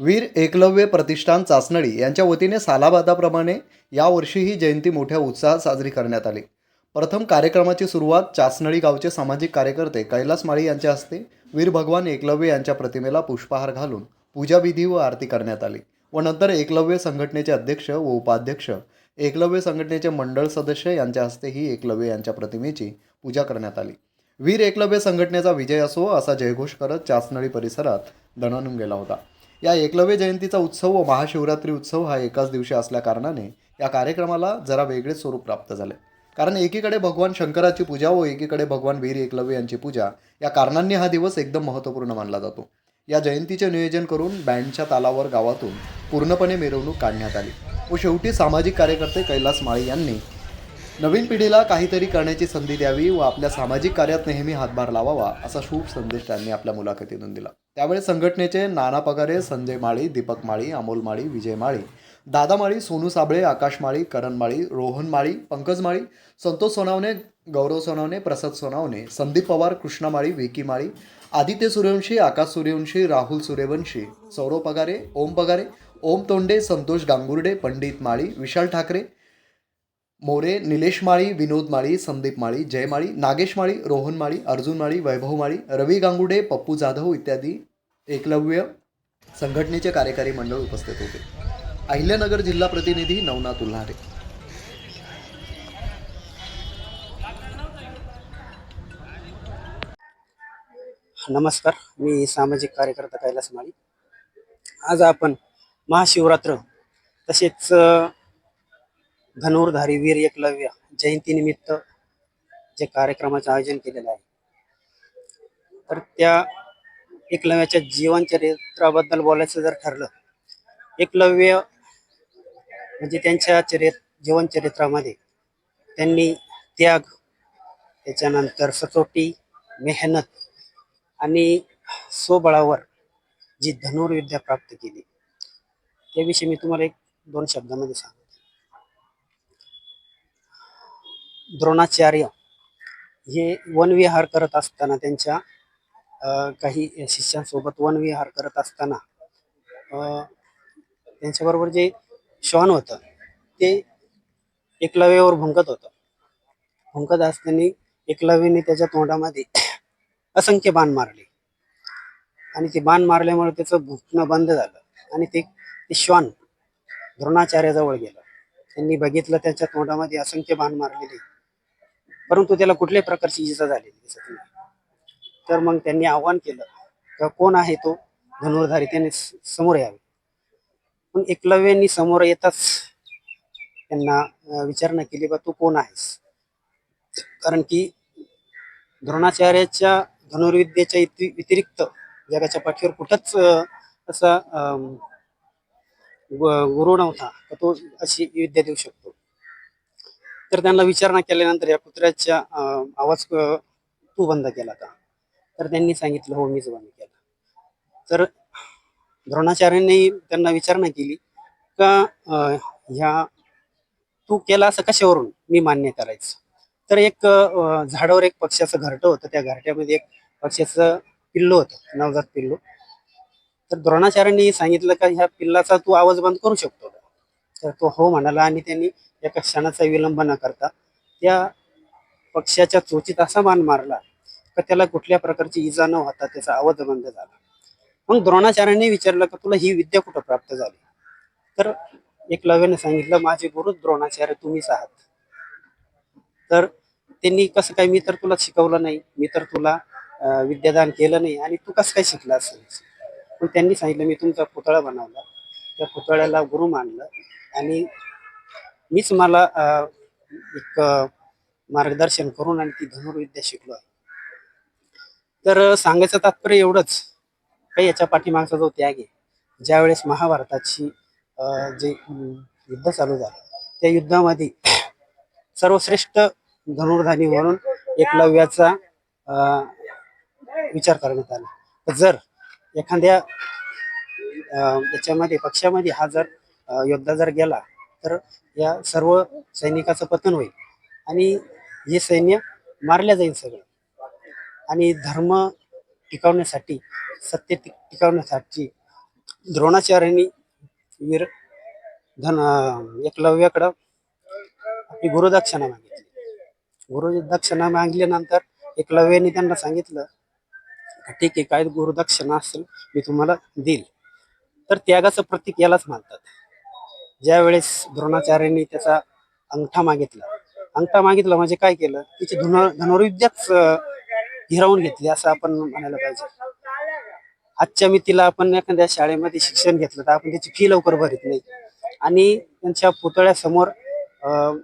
वीर एकलव्य प्रतिष्ठान चाचणळी यांच्या वतीने सालाबादाप्रमाणे यावर्षीही जयंती मोठ्या उत्साहात साजरी करण्यात आली. प्रथम कार्यक्रमाची सुरुवात चासनळी गावचे सामाजिक कार्यकर्ते कैलास माळी यांच्या हस्ते वीर भगवान एकलव्य यांच्या प्रतिमेला पुष्पहार घालून पूजाविधी व आरती करण्यात आली व नंतर एकलव्य संघटनेचे अध्यक्ष व उपाध्यक्ष एकलव्य संघटनेचे मंडळ सदस्य यांच्या हस्ते ही एकलव्य यांच्या प्रतिमेची पूजा करण्यात आली. वीर एकलव्य संघटनेचा विजय असो असा जयघोष करत चाचनळी परिसरात दणानून गेला होता. या एकलव्य जयंतीचा उत्सव व महाशिवरात्री उत्सव हा एकाच दिवशी असल्याकारणाने या कार्यक्रमाला जरा वेगळे स्वरूप प्राप्त झाले. कारण एकीकडे भगवान शंकराची पूजा व एकीकडे भगवान वीर एकलव्य यांची पूजा या कारणांनी हा दिवस एकदम महत्त्वपूर्ण मानला जातो. या जयंतीचे नियोजन करून बँडच्या तालावर गावातून पूर्णपणे मिरवणूक काढण्यात आली व शेवटी सामाजिक कार्यकर्ते कैलास माळी यांनी नवीन पिढीला काहीतरी करण्याची संधी द्यावी व आपल्या सामाजिक कार्यात नेहमी हातभार लावावा असा शुभ संदेश त्यांनी आपल्या मुलाखतीतून दिला. त्यावेळी संघटनेचे नाना पगारे संजय माळी दीपक माळी अमोल माळी विजय माळी दादा माळी सोनू साबळे आकाश माळी करण माळी रोहन माळी पंकज माळी संतोष सोनावणे गौरव सोनावणे प्रसाद सोनावणे संदीप पवार कृष्णा माळी विकी माळी आदित्य सूर्यवंशी आकाश सूर्यवंशी राहुल सूर्यवंशी सौरव पगारे ओम पगारे ओम तोंडे संतोष गांगुर्डे पंडित माळी विशाल ठाकरे मोरे निलेश माळी विनोद माळी संदीप माळी जय माळी नागेश माळी रोहन माळी अर्जुन माळी वैभव माळी रवी गांगुडे पप्पू जाधव इत्यादी एकलव्य संघटनेचे कार्यकारी मंडळ उपस्थित होते. अहिल्यानगर जिल्हा प्रतिनिधी नवनाथ उल्हारे. नमस्कार मी सामाजिक कार्यकर्ता कैलास माळी. आज आपण महाशिवरात्र तसेच धनुर्धारी वीर एकलव्य जयंतीनिमित्त जे कार्यक्रमाचं आयोजन केलेलं आहे. तर त्या एकलव्याच्या जीवनचरित्राबद्दल बोलायचं जर ठरलं एकलव्य म्हणजे त्यांच्या चरित जीवनचरित्रामध्ये त्यांनी त्याग त्याच्यानंतर सचोटी मेहनत आणि स्वबळावर जी धनुर्विद्या प्राप्त केली त्याविषयी मी तुम्हाला एक दोन शब्दामध्ये सांगतो. द्रोणाचार्य हे वनविहार करत असताना त्यांच्या काही शिष्यांसोबत वनविहार करत असताना त्यांच्याबरोबर जे श्वान होतं ते एकलव्यावर भुंकत होतं. भुंकत असताना एकलव्याने त्याच्या तोंडामध्ये असंख्य बाण मारले. आणि ते बाण मारल्यामुळे त्याचं भुंकणं बंद झालं आणि ते ते श्वान द्रोणाचार्याजवळ गेलं. त्यांनी बघितलं त्याच्या तोंडामध्ये असंख्य बाण मारलेले. परंतु त्याला कुठल्याही प्रकारची इजा झालेली दिसत नाही. तर मग त्यांनी आव्हान केलं का कोण आहे तो? धनुर्धारी त्याने समोर यावे. पण एकलव्यांनी समोर येताच त्यांना विचारणा केली बा तू कोण आहेस? कारण की द्रोणाचार्याच्या धनुर्विद्येच्या व्यतिरिक्त जगाच्या पाठीवर कुठंच असा गुरु नव्हता. तो अशी विद्या देऊ शकतो? तर त्यांना विचारणा केल्यानंतर या कुत्र्याच्या आवाज तू बंद केला का तर त्यांनी सांगितलं हो मीच बंद केला. तर द्रोणाचार्यांनी त्यांना विचारणा केली का ह्या तू केला असं कशावरून? मी मान्य करायचं. तर एक झाडावर एक पक्ष्याचं घरटं होतं. त्या घरट्यामध्ये एक पक्ष्याचं पिल्लू होतं नवजात पिल्लू. तर द्रोणाचार्यांनी सांगितलं का ह्या पिल्लाचा तू आवाज बंद करू शकतो तर तो हो म्हणाला आणि त्यांनी एका क्षणाचा विलंब न करता त्या पक्षाच्या चोचीत असा मान मारला का त्याला कुठल्या प्रकारची इजा न होता त्याचा आवाज बंद झाला. मग द्रोणाचार्याने विचारलं का तुला ही विद्या कुठं प्राप्त झाली? तर एकलव्याने सांगितलं माझे गुरु द्रोणाचार्य तुम्हीच आहात. तर त्यांनी कसं काय? मी तर तुला शिकवलं नाही. मी तर तुला विद्यादान केलं नाही आणि तू कसं काय शिकला असेल मग त्यांनी सांगितलं मी तुमचा पुतळा बनवला. त्या पुतळ्याला गुरु मानलं. आणि मीच मला अं, एक मार्गदर्शन करून आणि ती धनुर्विद्या शिकलो आहे. तर सांगायचं तात्पर्य एवढंच. काही याच्या पाठीमागचा जो त्याग आहे ज्यावेळेस महाभारताची अं, जे युद्ध चालू झालं त्या युद्धामध्ये सर्वश्रेष्ठ धनुर्धानी म्हणून एकलव्याचा अं, विचार करण्यात आला. जर एखाद्या त्याच्यामध्ये याच्यामध्ये पक्षामध्ये हा जर योद्धा जर गेला तर या सर्व सैनिकाचं पतन होईल. आणि हे सैन्य मारल्या जाईल सगळं. आणि धर्म टिकवण्यासाठी सत्य टिक- टिकवण्यासाठी द्रोणाचार्यांनी वीर धन एकलव्याकडं आपली गुरुदक्षिणा मागितली. गुरुदक्षिणा मागल्यानंतर एकलव्याने त्यांना सांगितलं ठीक आहे काय गुरुदक्षिणा असेल मी तुम्हाला देईल. तर त्यागाचं प्रतीक यालाच मानतात. ज्या वेळेस द्रोणाचार्यांनी त्याचा अंगठा मागितला अंगठा मागितला म्हणजे काय केलं? तिची धनुर धनुर्विद्याच हिरावून घेतली असं आपण म्हणायला पाहिजे. आजच्या मितीला आपण एखाद्या शाळेमध्ये शिक्षण घेतलं तर आपण त्याची फी लवकर भरत नाही. आणि त्यांच्या पुतळ्यासमोर अं,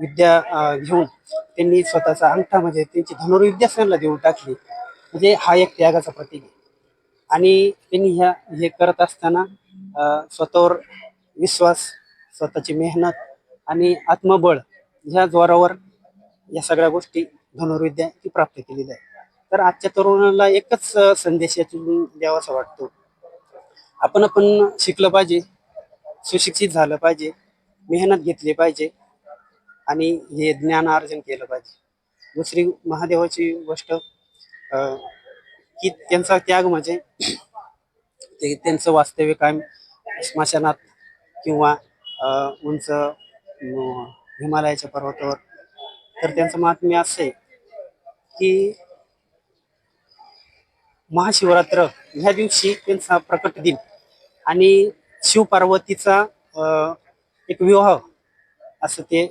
विद्या घेऊन त्यांनी स्वतःचा अंगठा म्हणजे त्यांची धनुर्विद्या त्यांना देऊन टाकली. म्हणजे हा एक त्यागाचा प्रतीक आहे. आणि त्यांनी ह्या हे करत असताना अं, स्वतःवर विश्वास स्वतःची मेहनत आणि आत्मबळ ह्या जोरावर या सगळ्या गोष्टी धनुर्विद्या ती प्राप्त केलेली आहे. तर आजच्या तरुणाला एकच संदेश यातून द्यावासा वाटतो. आपण आपण शिकलं पाहिजे सुशिक्षित झालं पाहिजे मेहनत घेतली पाहिजे आणि हे ज्ञान अर्जन केलं पाहिजे. दुसरी महादेवाची गोष्ट अं, की त्यांचा त्याग म्हणजे ते त्यांचं वास्तव्य कायम स्मशानात किंवा अं, उंच हिमालयाच्या पर्वतावर. तर त्यांचं महात्म्य असं आहे की महाशिवरात्र ह्या दिवशी त्यांचा प्रकट दिन आणि शिवपार्वतीचा अं, एक विवाह असं ते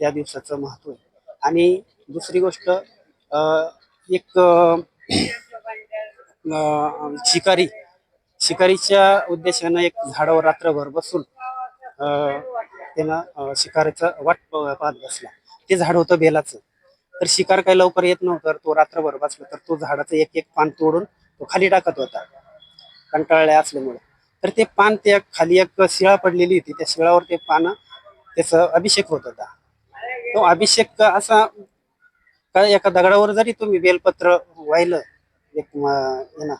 त्या दिवसाचं महत्त्व आहे. आणि दुसरी गोष्ट अं, एक शिकारी शिकारीच्या उद्देशानं एक झाडावर रात्रभर बसून त्यानं शिकारीचा वाट पाहत बसला. ते झाड होतं बेलाचं. तर शिकार काही लवकर येत नव्हतं तर तो रात्रभर बसला. तर तो झाडाचं एक एक पान तोडून तो खाली टाकत होता कंटाळल्या असल्यामुळे. तर ते पान त्या खाली एक शिळा पडलेली होती. त्या शिळावर ते पान त्याचा अभिषेक होत होता. तो अभिषेक असा काय एका दगडावर जरी तुम्ही बेलपत्र वाहिलं एक म- ना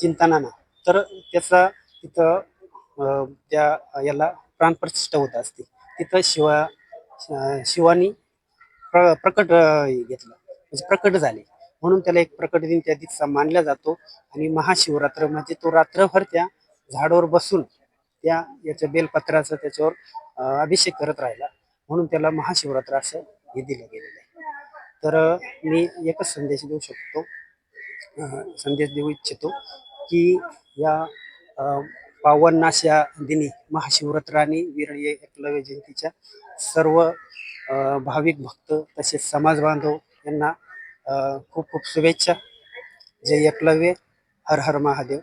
चिंतनानं तर त्याचा तिथं त्या याला प्राणप्रतिष्ठा होत असते. तिथं शिवा शिवानी प्र प्रकट घेतलं. म्हणजे प्रकट झाले. म्हणून त्याला एक प्रकट दिन त्या दिवसा मानला जातो. आणि महाशिवरात्र म्हणजे तो रात्रभर त्या झाडावर बसून त्या याच्या बेलपत्राचा त्याच्यावर अभिषेक करत राहिला. म्हणून त्याला महाशिवरात्र असं हे दिलं गेलेलं आहे. तर मी एकच संदेश देऊ शकतो. संदेश देऊ इच्छितो की या पावन्नास या दिनी महाशिवरात्राने आणि वीरळी एकलव्य जयंतीच्या सर्व भाविक भक्त तसेच समाज बांधव यांना खूप खूप शुभेच्छा. जय एकलव्य. हर हर महादेव.